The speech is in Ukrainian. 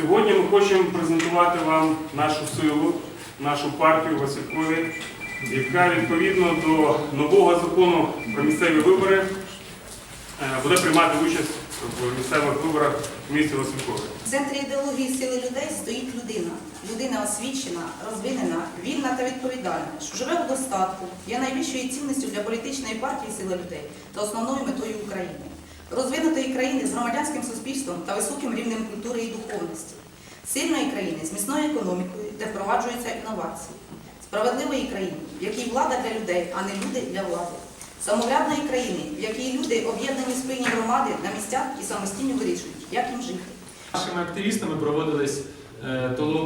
Сьогодні ми хочемо презентувати вам нашу силу, нашу партію Василькові, яка відповідно до нового закону про місцеві вибори е, буде приймати участь в місцевих виборах в місті Василькові. В центрі ідеології сили людей стоїть людина. Людина освічена, розвинена, вільна та відповідальна, що живе в достатку, є найбільшою цінністю для політичної партії сила людей та основною метою України. Розвинутої країни з громадянським суспільством та високим рівнем культури і духовності, сильної країни з міцною економікою, де впроваджуються інновації, справедливої країни, в якій влада для людей, а не люди для влади, самоврядної країни, в якій люди об'єднані в спільні громади на місцях і самостійно вирішують, як їм жити. Нашими активістами проводились е, толо-